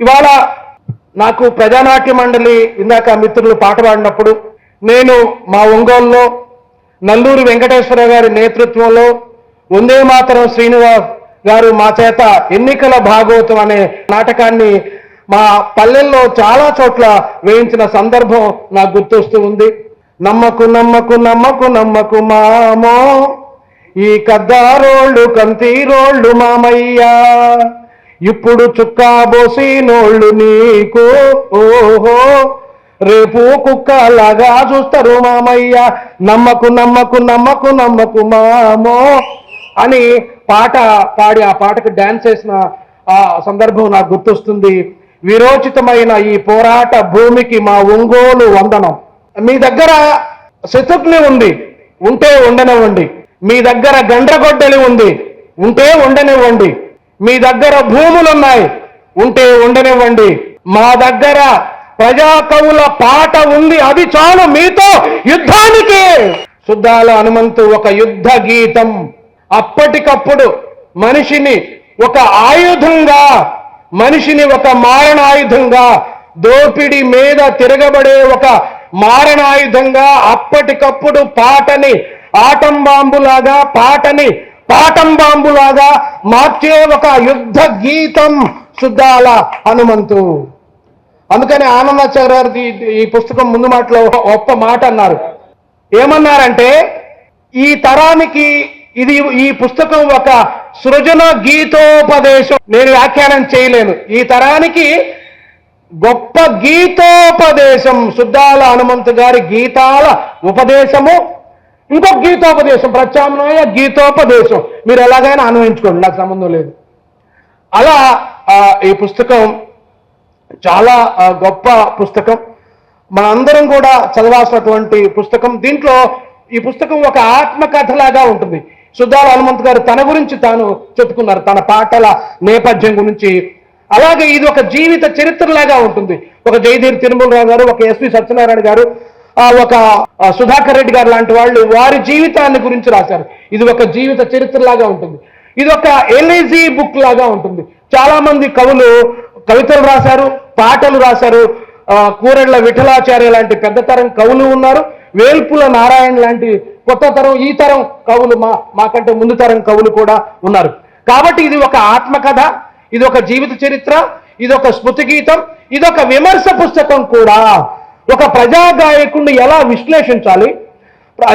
ఇవాళ నాకు ప్రజానాట్య మండలి ఇందాక మిత్రులు పాట పాడినప్పుడు నేను మా ఒంగోలులో నల్లూరు వెంకటేశ్వర గారి నేతృత్వంలో వందే మాతరం శ్రీనివాస్ గారు మా చేత ఎన్నికల భాగవతం అనే నాటకాన్ని మా పల్లెల్లో చాలా చోట్ల వేయించిన సందర్భం నాకు గుర్తొస్తూ ఉంది. నమ్మకు నమ్మకు నమ్మకు నమ్మకు మామో ఈ కద్దారోళ్ళు కంతీరోళ్ళు మామయ్యా. ఇప్పుడు చుక్కా బోసి నోళ్ళు నీకు. ఓహో రేపు కుక్కలాగా చూస్తారు మామయ్య. నమ్మకు నమ్మకు నమ్మకు నమ్మకు మామో అని పాట పాడి ఆ పాటకు డాన్స్ చేసిన ఆ సందర్భం నాకు గుర్తొస్తుంది. విరోచితమైన ఈ పోరాట భూమికి మా ఒంగోలు వందనం. మీ దగ్గర శతుక్ని ఉంది ఉంటే ఉండనివ్వండి. మీ దగ్గర గండ్రగొడ్డలి ఉంది ఉంటే ఉండనివ్వండి. మీ దగ్గర భూములున్నాయి ఉంటే ఉండనివ్వండి. మా దగ్గర ప్రజా కవుల పాట ఉంది అది చాలు మీతో యుద్ధానికి. శుద్ధాల హనుమంతు ఒక యుద్ధ గీతం. అప్పటికప్పుడు మనిషిని ఒక ఆయుధంగా మనిషిని ఒక మారణాయుధంగా దోపిడి మీద తిరగబడే ఒక మారణాయుధంగా అప్పటికప్పుడు పాటని ఆటం బాంబులాగా పాటని పాటం బాంబులాగా మార్చే ఒక యుద్ధ గీతం శుద్ధాల హనుమంతు. అందుకని ఆనందాచార్య గారి ఈ పుస్తకం ముందు మాటలో ఒక్క మాట అన్నారు. ఏమన్నారంటే ఈ తరానికి ఇది ఈ పుస్తకం ఒక సృజన గీతోపదేశం. నేను వ్యాఖ్యానం చేయలేను. ఈ తరానికి గొప్ప గీతోపదేశం శుద్ధాల హనుమంతు గారి గీతాల ఉపదేశము ఇంకొక గీతోపదేశం ప్రత్యామ్నాయ గీతోపదేశం. మీరు ఎలాగైనా అన్వయించుకోండి నాకు సంబంధం లేదు. అలా ఈ పుస్తకం చాలా గొప్ప పుస్తకం. మనందరం కూడా చదవాల్సినటువంటి పుస్తకం. దీంట్లో ఈ పుస్తకం ఒక ఆత్మకథలాగా ఉంటుంది. సుద్దాల హనుమంత్ గారు తన గురించి తాను చెప్పుకున్నారు తన పాటల నేపథ్యం గురించి. అలాగే ఇది ఒక జీవిత చరిత్రలాగా ఉంటుంది. ఒక జయధీర్ తిరుమలరావు గారు ఒక ఎస్వి సత్యనారాయణ గారు ఒక సుధాకర్ రెడ్డి గారు లాంటి వాళ్ళు వారి జీవితాన్ని గురించి రాశారు. ఇది ఒక జీవిత చరిత్రలాగా ఉంటుంది. ఇది ఒక ఎల్ఐజీ బుక్ లాగా ఉంటుంది. చాలా మంది కవులు కవితలు రాశారు పాటలు రాశారు. కూరెళ్ళ విఠలాచార్య లాంటి పెద్ద తరం కవులు ఉన్నారు. వేల్పుల నారాయణ లాంటి కొత్త తరం ఈ తరం కవులు మా మాకంటే ముందు తరం కవులు కూడా ఉన్నారు. కాబట్టి ఇది ఒక ఆత్మకథ ఇది ఒక జీవిత చరిత్ర ఇది ఒక స్మృతి గీతం ఇది ఒక విమర్శ పుస్తకం కూడా. ఒక ప్రజాగాయకుడిని ఎలా విశ్లేషించాలి?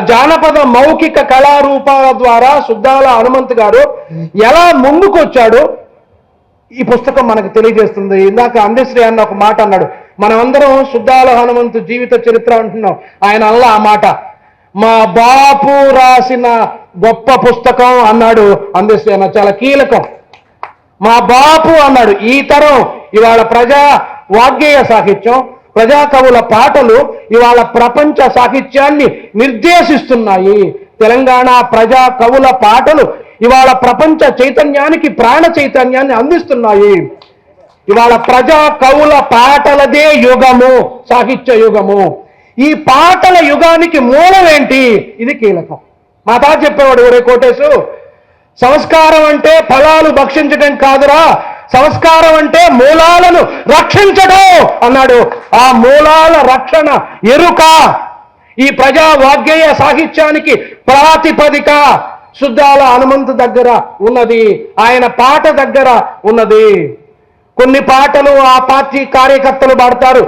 జానపద మౌఖిక కళారూపాల ద్వారా సుద్దాల హనుమంత్ గారు ఎలా ముందుకు వచ్చాడు ఈ పుస్తకం మనకు తెలియజేస్తుంది. ఇందాక అందశ్రీ అన్న ఒక మాట అన్నాడు. మనమందరం సుద్దాల హనుమంతు జీవిత చరిత్ర అంటున్నాం. ఆయన అల్ల ఆ మాట. మా బాపు రాసిన గొప్ప పుస్తకం అన్నాడు అందశ్రీ అన్న. చాలా కీలకం. మా బాపు అన్నాడు. ఈ తరం ఇవాళ ప్రజా వాగ్గేయ సాహిత్యం. ప్రజా కవుల పాటలు ఇవాళ ప్రపంచ సాహిత్యాన్ని నిర్దేశిస్తున్నాయి. తెలంగాణ ప్రజా కవుల పాటలు ఇవాళ ప్రపంచ చైతన్యానికి ప్రాణ చైతన్యాన్ని అందిస్తున్నాయి. ఇవాళ ప్రజా కవుల పాటలదే యుగము సాహిత్య యుగము. ఈ పాటల యుగానికి మూలం ఏంటి? ఇది కీలకం. మా తాత చెప్పేవాడు ఒరే కోటేశు సంస్కారం అంటే ఫలాలు భక్షించడం కాదురా సంస్కారం అంటే మూలాలను రక్షించడం అన్నాడు. ఆ మూలాల రక్షణ ఎరుక. ఈ ప్రజా వాగ్గేయ సాహిత్యానికి ప్రాతిపదిక శుద్ధాల హనుమంతు దగ్గర ఉన్నది. ఆయన పాట దగ్గర ఉన్నది. కొన్ని పాటలు ఆ పార్టీ కార్యకర్తలు పాడతారు.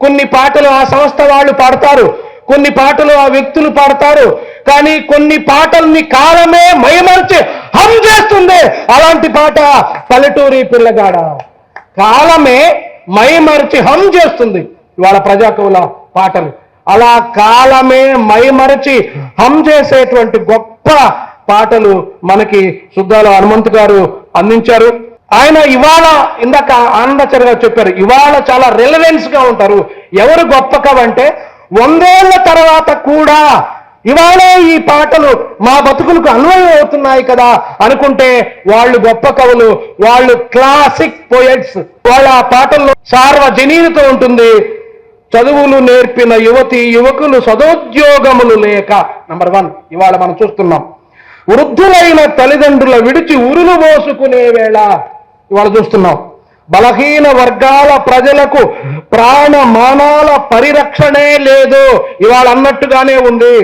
కొన్ని పాటలు ఆ సంస్థ వాళ్ళు పాడతారు. కొన్ని పాటలు ఆ వ్యక్తులు పాడతారు. కానీ కొన్ని పాటల్ని కాలమే మయమర్చి హం చేస్తుంది. అలాంటి పాట పల్లెటూరి పిల్లగాడ? కాలమే మైమరిచి హం చేస్తుంది. ఇవాళ ప్రజాకవుల పాటలు. అలా కాలమే మైమరచి హం చేసేటువంటి గొప్ప పాటలు మనకి శుద్ధాల హనుమంతు గారు అందించారు. ఆయన ఇవాళ ఇందాక ఆనందాచార్య గారు చెప్పారు ఇవాళ చాలా రిలవెన్స్గా ఉంటారు. ఎవరు గొప్ప కవంటే వందేళ్ళ తర్వాత కూడా ఇవాళే ఈ పాటలు మా బతుకులకు అన్వయం అవుతున్నాయి కదా అనుకుంటే వాళ్ళు గొప్ప కవులు వాళ్ళు క్లాసిక్ పోయట్స్ వాళ్ళ ఆ పాటల్లో సార్వజనీనత ఉంటుంది. చదువులు నేర్పిన యువతి యువకులు సదోద్యోగములు లేక. నంబర్ వన్ ఇవాళ మనం చూస్తున్నాం. వృద్ధులైన తల్లిదండ్రుల విడిచి ఉరులు మోసుకునే వేళ ఇవాళ చూస్తున్నాం. బలహీన వర్గాల ప్రజలకు ప్రాణ మానాల పరిరక్షణే లేదు. ఇవాళ అన్నట్టుగానే ఉంది.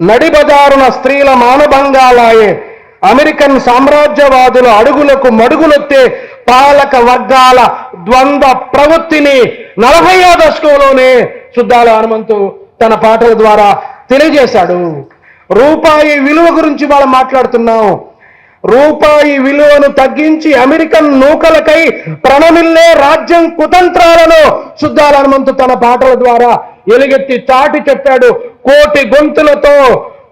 నడిబజారున స్త్రీల మానభంగాలాయే. అమెరికన్ సామ్రాజ్యవాదుల అడుగులకు మడుగులొత్తే పాలక వర్గాల ద్వంద్వ ప్రవృత్తిని నలభైవ దశకంలోనే శుద్ధాల హనుమంతు తన పాటల ద్వారా తెలియజేశాడు. రూపాయి విలువ గురించి మనం మాట్లాడుతున్నాం. రూపాయి విలువను తగ్గించి అమెరికన్ నూకలకై ప్రణమిల్లే రాజ్యం కుతంత్రాలను శుద్ధాల హనుమంతు తన పాటల ద్వారా ఎలుగెత్తి చాటి చెప్పాడు. కోటి గొంతులతో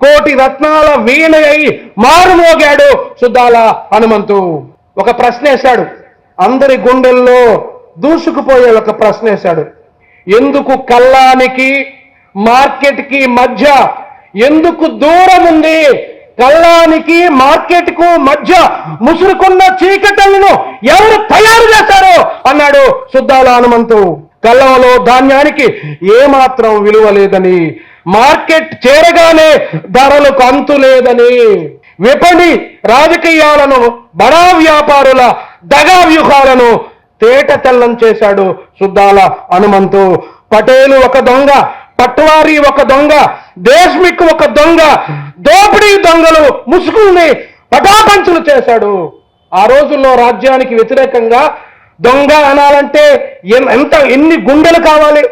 కోటి రత్నాల వీణ అయి మారుమోగాడు శుద్ధాల హనుమంతు. ఒక ప్రశ్న వేశాడు. అందరి గుండెల్లో దూసుకుపోయే ఒక ప్రశ్న వేశాడు. ఎందుకు కల్లానికి మార్కెట్కి మధ్య ఎందుకు దూరం ఉంది? కల్లానికి మార్కెట్కు మధ్య ముసురుకున్న చీకటలను ఎవరు తయారు చేశారో? అన్నాడు శుద్ధాల హనుమంతు. కళ్ళంలో ధాన్యానికి ఏమాత్రం విలువ లేదని మార్కెట్ చేరగానే ధరలకు అంతు లేదని. విపణి రాజకీయాలను బడా వ్యాపారుల దగా వ్యూహాలను తేట తెల్లం చేశాడు శుద్ధాల హనుమంతు. పటేలు ఒక దొంగ పట్వారి ఒక దొంగ దేశ్మిక్ ఒక దొంగ దోపిడీ దొంగలు ముసుగుల్ని పటాపంచులు చేశాడు. ఆ రోజుల్లో రాజ్యానికి వ్యతిరేకంగా దొంగ అనాలంటే ఎన్- ఎంత ఎన్ని గుండెలు కావాలి?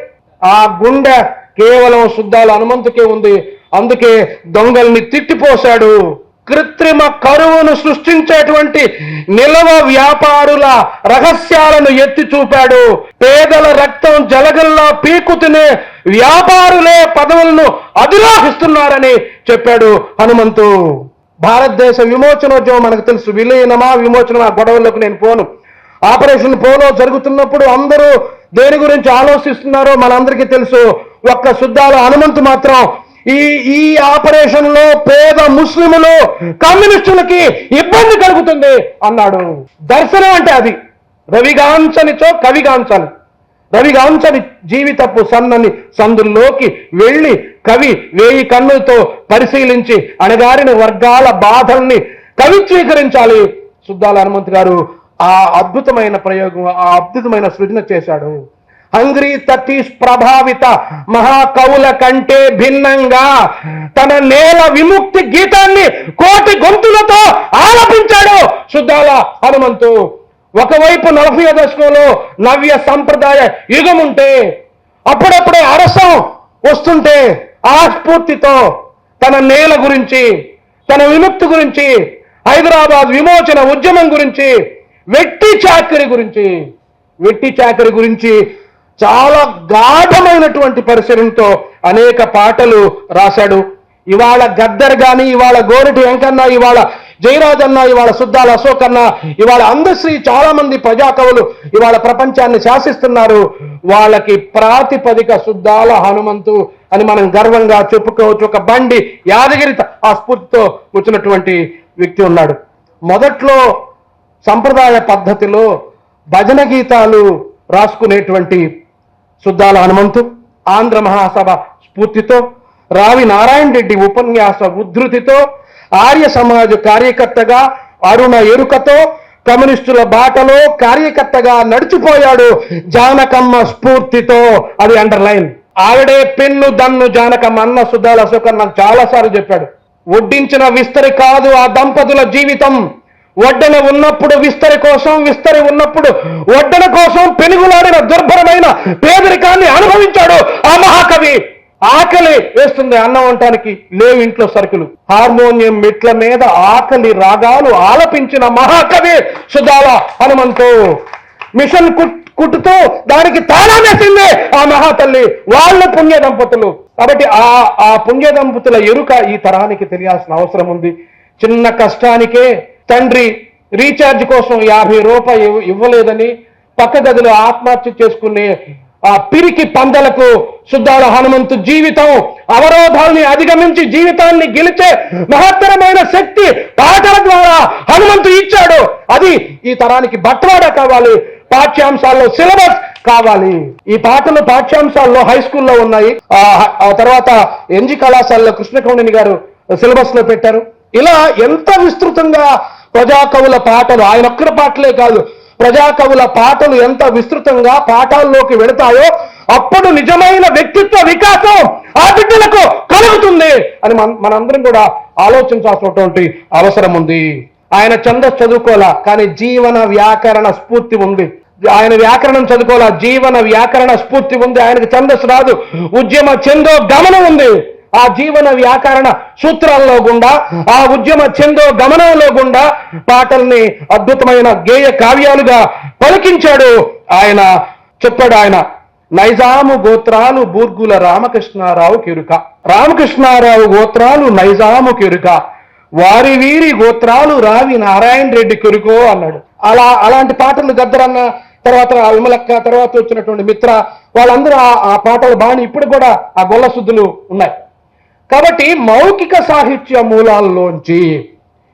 ఆ గుండె కేవలం శుద్ధాల హనుమంతుకే ఉంది. అందుకే దొంగల్ని తిట్టిపోశాడు. కృత్రిమ కరువును సృష్టించేటువంటి నిల్వ వ్యాపారుల రహస్యాలను ఎత్తి చూపాడు. పేదల రక్తం జలగల్లా పీకు తినే వ్యాపారులే పదవులను అధిరోహిస్తున్నారని చెప్పాడు హనుమంతు. భారతదేశ విమోచనోద్యమం మనకు తెలుసు. విలీనమా విమోచనమా గొడవల్లోకి నేను పోను. ఆపరేషన్ పోలో జరుగుతున్నప్పుడు అందరూ దేని గురించి ఆలోచిస్తున్నారో మనందరికీ తెలుసు. ఒక్క శుద్ధాల హనుమంతు మాత్రం ఈ ఈ ఆపరేషన్లో పేద ముస్లిములు కమ్యూనిస్టులకి ఇబ్బంది కలుగుతుంది అన్నాడు. దర్శనం అంటే అది. రవిగాంచనిచో కవిగాంచని రవిగాంచని జీవితపు సన్నని సందుల్లోకి వెళ్ళి కవి వేయి కన్నులతో పరిశీలించి అణగారిన వర్గాల బాధల్ని కవిత్వీకరించాలి సుద్దాల హనుమంత్ గారు ఆ అద్భుతమైన ప్రయోగం ఆ అద్భుతమైన సృజన చేశాడు. హంగ్రీ తటీష్ ప్రభావిత మహాకవుల కంటే భిన్నంగా తన నేల విముక్తి గీతాన్ని కోటి గొంతులతో ఆలపించాడు. శుద్ధాల హనుమంతు ఒకవైపు నలభై దశకంలో నవ్య సంప్రదాయ యుగం ఉంటే అప్పుడప్పుడే అరసం వస్తుంటే ఆ స్ఫూర్తితో తన నేల గురించి తన విముక్తి గురించి హైదరాబాద్ విమోచన ఉద్యమం గురించి వెట్టి చాకరి గురించి వెట్టి చాకరి గురించి చాలా గాఢమైనటువంటి పరిసరంతో అనేక పాటలు రాశాడు. ఇవాళ గద్దర్ గాని ఇవాళ గోరటి వెంకన్న ఇవాళ జయరాజ్ అన్న ఇవాళ సుద్దాల అశోక్ అన్న ఇవాళ అందశ్రీ చాలా మంది ప్రజాకవులు ఇవాళ ప్రపంచాన్ని శాసిస్తున్నారు. వాళ్ళకి ప్రాతిపదిక శుద్ధాల హనుమంతు అని మనం గర్వంగా చెప్పుకోవచ్చు. ఒక బండి యాదగిరి ఆ స్ఫూర్తితో వచ్చినటువంటి వ్యక్తి ఉన్నాడు. మొదట్లో సంప్రదాయ పద్ధతిలో భజన గీతాలు రాసుకునేటువంటి సుద్దాల హనుమంతు ఆంధ్ర మహాసభ స్ఫూర్తితో రావి నారాయణ రెడ్డి ఉపన్యాస ఉద్ధృతితో ఆర్య సమాజ కార్యకర్తగా అరుణ ఎరుకతో కమ్యూనిస్టుల బాటలో కార్యకర్తగా నడిచిపోయాడు జానకమ్మ స్ఫూర్తితో. అది అండర్లైన్ ఆవిడే పెన్ను దన్ను జానకమ్మ అన్న సుద్దాల అశోకర్ నాకు చాలాసార్లు చెప్పాడు. ఒడ్డించిన విస్తరి కాదు ఆ దంపతుల జీవితం. వడ్డన ఉన్నప్పుడు విస్తరి కోసం విస్తరి ఉన్నప్పుడు వడ్డన కోసం పెనుగులాడిన దుర్భరమైన పేదరికాన్ని అనుభవించాడు ఆ మహాకవి. ఆకలి వేస్తుంది అన్నం వంటానికి. లేవు ఇంట్లో సరుకులు. హార్మోనియం మెట్ల మీద ఆకలి రాగాలు ఆలపించిన మహాకవి సుధాల హనుమంతు. మిషన్ కుట్ కుట్టుతూ దానికి తాళం వేసింది ఆ మహాతల్లి. వాళ్ళ పుణ్య దంపతులు. కాబట్టి ఆ ఆ పుణ్య దంపతుల ఎరుక ఈ తరానికి తెలియాల్సిన అవసరం ఉంది. చిన్న కష్టానికే తండ్రి రీఛార్జ్ కోసం యాభై రూపాయలు ఇవ్వలేదని పక్క గదిలో ఆత్మహత్య చేసుకునే ఆ పిరికి పందలకు శుద్ధాల హనుమంతు జీవితం అవరోధాల్ని అధిగమించి జీవితాన్ని గెలిచే మహత్తరమైన శక్తి పాటల ద్వారా హనుమంతు ఇచ్చాడు. అది ఈ తరానికి బట్వాడా కావాలి పాఠ్యాంశాల్లో సిలబస్ కావాలి. ఈ పాటలు పాఠ్యాంశాల్లో హై స్కూల్లో ఉన్నాయి. ఆ ఆ తర్వాత ఎన్జి కళాశాలలో కృష్ణకౌండిని గారు సిలబస్లో పెట్టారు. ఇలా ఎంత విస్తృతంగా ప్రజాకవుల పాటలు. ఆయన ఒక్కరి పాటలే కాదు. ప్రజాకవుల పాటలు ఎంత విస్తృతంగా పాఠాల్లోకి వెళతాయో అప్పుడు నిజమైన వ్యక్తిత్వ వికాసం ఆ బిడ్డలకు కలుగుతుంది అని మన మనందరం కూడా ఆలోచించాల్సినటువంటి అవసరం ఉంది. ఆయన ఛందస్సు చదువుకోవాలా? కానీ జీవన వ్యాకరణ స్ఫూర్తి ఉంది. ఆయన వ్యాకరణం చదువుకోవాలా? జీవన వ్యాకరణ స్ఫూర్తి ఉంది. ఆయనకు ఛందస్సు రాదు. ఉద్యమ చందో గమనం ఉంది. ఆ జీవన వ్యాకరణ సూత్రాల్లో గుండా ఆ ఉద్యమ చందో గమనంలో గుండా పాటల్ని అద్భుతమైన గేయ కావ్యాలుగా పలికించాడు ఆయన. చెప్పాడు ఆయన నైజాము గోత్రాలు బూర్గుల రామకృష్ణారావు కెరుక. రామకృష్ణారావు గోత్రాలు నైజాము కెరుక. వారి వీరి గోత్రాలు రావి నారాయణ రెడ్డి కురుకో అన్నాడు. అలా అలాంటి పాటలు గద్దరన్న తర్వాత ఆ విమలక్క తర్వాత వచ్చినటువంటి మిత్ర వాళ్ళందరూ ఆ- పాటలు బాగా ఇప్పుడు కూడా ఆ గొల్ల శుద్ధులు ఉన్నాయి. కాబట్టి మౌఖిక సాహిత్య మూలాల్లోంచి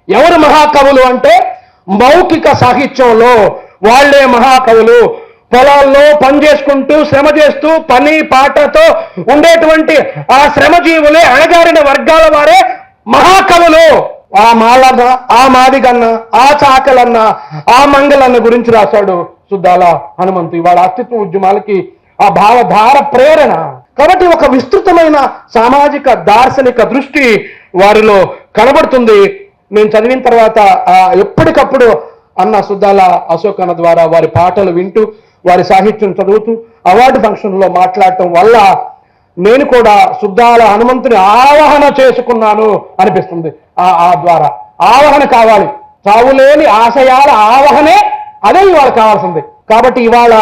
ఎవరు మహాకవులు అంటే మౌఖిక సాహిత్యంలో వాళ్ళే మహాకవులు. పొలాల్లో పని చేసుకుంటూ శ్రమ చేస్తూ పని పాటతో ఉండేటువంటి ఆ శ్రమజీవులే అణగారిన వర్గాల వారే మహాకవులు. ఆ మాలన్న ఆ మాదిగన్న ఆ చాకలన్న ఆ మంగళన్న గురించి రాశాడు సుద్దాల హనుమంతు. ఇవాళ అస్తిత్వ ఉద్యమాలకి ఆ భావధార ప్రేరణ. కాబట్టి ఒక విస్తృతమైన సామాజిక దార్శనిక దృష్టి వారిలో కనబడుతుంది. మేము చదివిన తర్వాత ఎప్పటికప్పుడు అన్న సుద్దాల అశోక్ అన్న ద్వారా వారి పాటలు వింటూ వారి సాహిత్యం చదువుతూ అవార్డు ఫంక్షన్లో మాట్లాడటం వల్ల నేను కూడా శుద్ధాల హనుమంతుని ఆవాహన చేసుకున్నాను అనిపిస్తుంది. ఆ ఆ ద్వారా. ఆవాహన కావాలి. చావులేని ఆశయాల ఆవాహనే అదే ఇవాళ కావాల్సింది. కాబట్టి ఇవాళ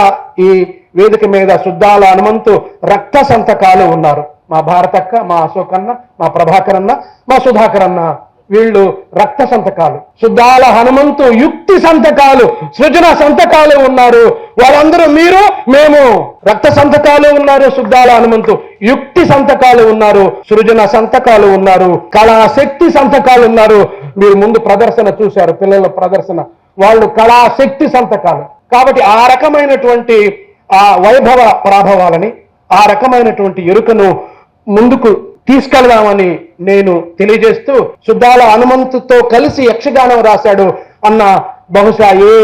ఈ వేదిక మీద శుద్ధాల హనుమంతు రక్త సంతకాలు ఉన్నారు. మా భారతక్క మా అశోక్ అన్న మా ప్రభాకర్ అన్న మా సుధాకర్ అన్న వీళ్ళు రక్త సంతకాలు. శుద్ధాల హనుమంతు యుక్తి సంతకాలు సృజన సంతకాలు ఉన్నారు. వాళ్ళందరూ మీరు మేము రక్త సంతకాలు ఉన్నారు శుద్ధాల హనుమంతు యుక్తి సంతకాలు ఉన్నారు సృజన సంతకాలు ఉన్నారు కళాశక్తి సంతకాలు ఉన్నారు. మీరు ముందు ప్రదర్శన చూశారు పిల్లల ప్రదర్శన. వాళ్ళు కళాశక్తి సంతకాలు. కాబట్టి ఆ రకమైనటువంటి ఆ వైభవ ప్రాభవాలని ఆ రకమైనటువంటి ఎరుకను ముందుకు తీసుకెళ్దామని నేను తెలియజేస్తూ శుద్ధాల హనుమంతుతో కలిసి యక్షగానం రాశాడు అన్న బహుశా ఏ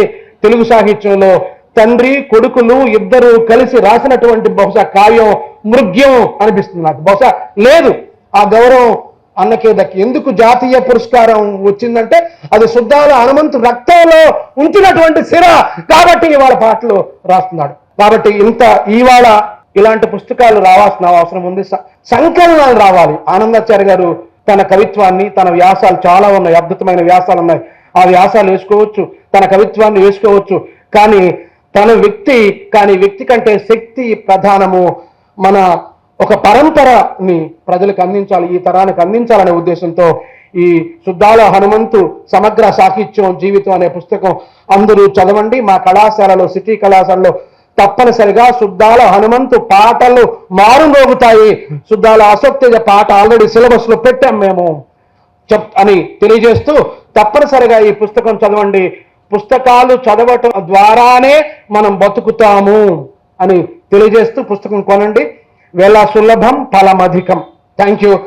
తెలుగు సాహిత్యంలో తండ్రి కొడుకులు ఇద్దరు కలిసి రాసినటువంటి బహుశా కావ్యం మృగ్యం అనిపిస్తుంది నాకు. బహుశా లేదు. ఆ గౌరవం అన్నకే దక్కి. ఎందుకు జాతీయ పురస్కారం వచ్చిందంటే అది శుద్ధాల హనుమంతు రక్తంలో ఉంచినటువంటి సిర కాబట్టి ఇవాళ పాటలు రాస్తున్నాడు. కాబట్టి ఇంత ఇవాళ ఇలాంటి పుస్తకాలు రావాల్సిన అవసరం ఉంది. స- సంకలనాలు రావాలి. ఆనందాచార్య గారు తన కవిత్వాన్ని తన వ్యాసాలు చాలా ఉన్నాయి. అద్భుతమైన వ్యాసాలు ఉన్నాయి. ఆ వ్యాసాలు వేసుకోవచ్చు. తన కవిత్వాన్ని వేసుకోవచ్చు. కానీ తన వ్యక్తి కానీ వ్యక్తి కంటే శక్తి ప్రధానము మన ఒక పరంపరని ప్రజలకు అందించాలి ఈ తరానికి అందించాలనే ఉద్దేశంతో ఈ శుద్ధాల హనుమంతు సమగ్ర సాహిత్యం జీవితం అనే పుస్తకం అందరూ చదవండి. మా కళాశాలలో సిటీ కళాశాలలో తప్పనిసరిగా శుద్ధాల హనుమంతు పాటలు మారుమోగుతాయి శుద్ధాల అశోక్తేజ పాట ఆల్రెడీ సిలబస్లో పెట్టాం మేము. చెప్ అని తెలియజేస్తూ తప్పనిసరిగా ఈ పుస్తకం చదవండి. పుస్తకాలు చదవటం ద్వారానే మనం బతుకుతాము అని తెలియజేస్తూ పుస్తకం కొనండి. వేళ సులభం ఫలమధికం. Thank you.